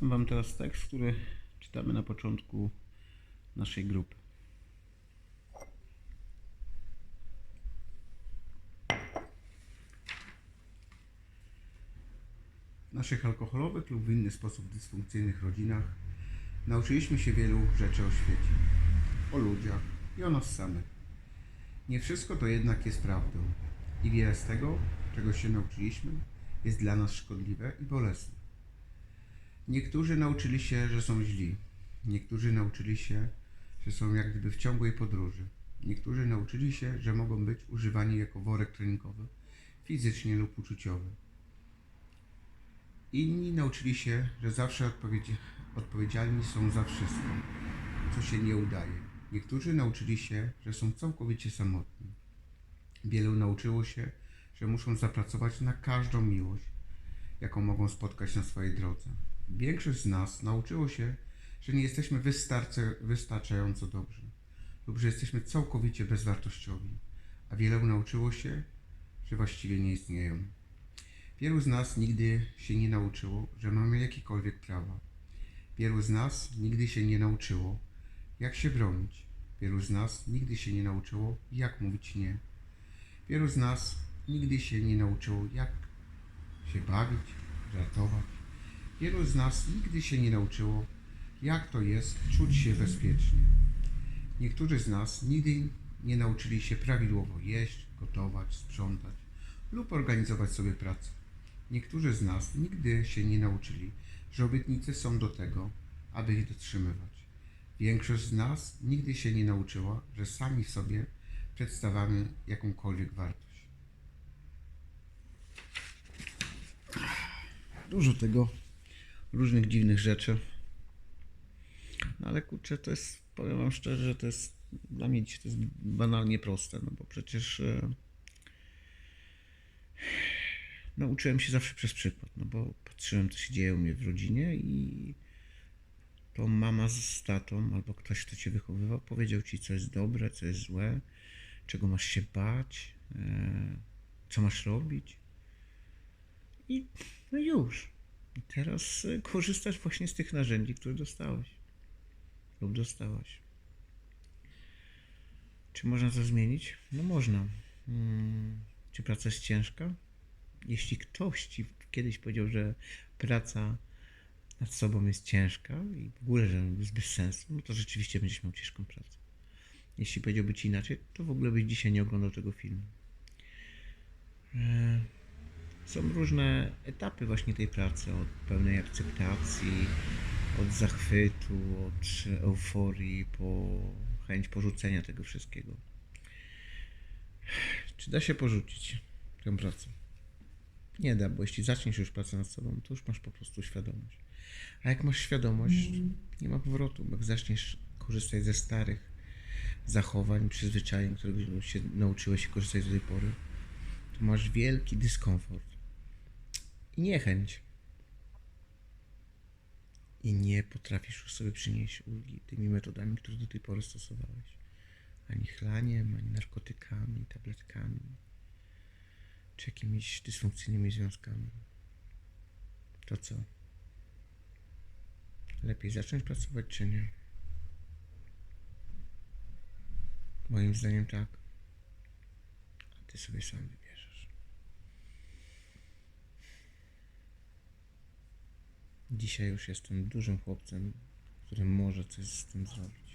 Wam teraz tekst, który czytamy na początku naszej grupy. W naszych alkoholowych lub w inny sposób dysfunkcyjnych rodzinach nauczyliśmy się wielu rzeczy o świecie, o ludziach i o nas samych. Nie wszystko to jednak jest prawdą i wiele z tego, czego się nauczyliśmy, jest dla nas szkodliwe i bolesne. Niektórzy nauczyli się, że są źli. Niektórzy nauczyli się, że są jak gdyby w ciągłej podróży. Niektórzy nauczyli się, że mogą być używani jako worek treningowy, fizycznie lub uczuciowy. Inni nauczyli się, że zawsze odpowiedzi- odpowiedzialni są za wszystko, co się nie udaje. Niektórzy nauczyli się, że są całkowicie samotni. Wielu nauczyło się, że muszą zapracować na każdą miłość, jaką mogą spotkać na swojej drodze. Większość z nas nauczyło się, że nie jesteśmy wystarczająco dobrzy lub że jesteśmy całkowicie bezwartościowi, a wielu nauczyło się, że właściwie nie istnieją. Wielu z nas nigdy się nie nauczyło, że mamy jakiekolwiek prawa. Wielu z nas nigdy się nie nauczyło, jak się bronić. Wielu z nas nigdy się nie nauczyło, jak mówić nie. Wielu z nas nigdy się nie nauczyło, jak się bawić, żartować. Wielu z nas nigdy się nie nauczyło, jak to jest czuć się bezpiecznie. Niektórzy z nas nigdy nie nauczyli się prawidłowo jeść, gotować, sprzątać lub organizować sobie pracę. Niektórzy z nas nigdy się nie nauczyli, że obietnice są do tego, aby ich dotrzymywać. Większość z nas nigdy się nie nauczyła, że sami sobie przedstawiamy jakąkolwiek wartość. Dużo tego, różnych dziwnych rzeczy. No ale kurczę, to jest, powiem Wam szczerze, że to jest dla mnie to jest banalnie proste, no bo przecież nauczyłem się zawsze przez przykład, no bo patrzyłem, co się dzieje u mnie w rodzinie i to mama z tatą albo ktoś, kto cię wychowywał, powiedział ci, co jest dobre, co jest złe, czego masz się bać, e, co masz robić. I no już. I teraz e, korzystasz właśnie z tych narzędzi, które dostałeś lub dostałaś. Czy można to zmienić? No można. Hmm. Czy praca jest ciężka? Jeśli ktoś ci kiedyś powiedział, że praca nad sobą jest ciężka i w ogóle, że jest bez sensu, no to rzeczywiście będziesz miał ciężką pracę. Jeśli powiedziałby ci inaczej, to w ogóle byś dzisiaj nie oglądał tego filmu. E, Są różne etapy właśnie tej pracy, od pełnej akceptacji, od zachwytu, od euforii, po chęć porzucenia tego wszystkiego. Czy da się porzucić tę pracę? Nie da, bo jeśli zaczniesz już pracę nad sobą, to już masz po prostu świadomość. A jak masz świadomość, nie ma powrotu, bo jak zaczniesz korzystać ze starych zachowań, przyzwyczajeń, których się nauczyłeś się korzystać do tej pory, to masz wielki dyskomfort i niechęć. I nie potrafisz już sobie przynieść ulgi tymi metodami, które do tej pory stosowałeś. Ani chlaniem, ani narkotykami, tabletkami, czy jakimiś dysfunkcyjnymi związkami. To co? Lepiej zacząć pracować, czy nie? Moim zdaniem tak. A ty sobie sam wybierzesz. Dzisiaj już jestem dużym chłopcem, który może coś z tym zrobić.